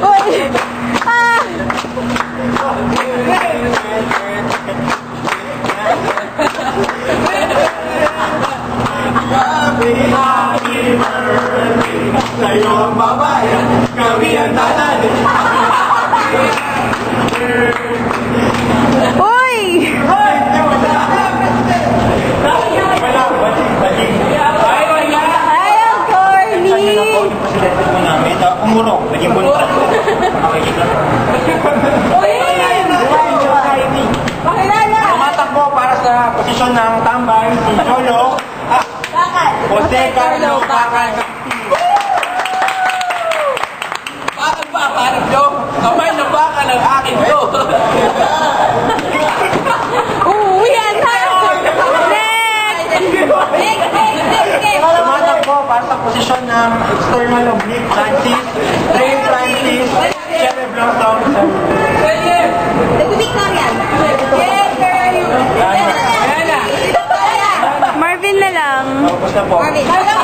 Uy! Ah! Sa'yo ang babae, kami ang tatay. Uy! Ay, ang corny! Presidente po umurong, naging buntag. Makikita mo. Uy! Pakilala! Tumatakbo para sa posisyon ng tambay, si ah, Bakal! Jose Carlo. Bakal sa posisyon ng external oblique Nag-Victorian! Yes, where are you? Ayan na. Marvin na lang. Tapos na po. Marvin.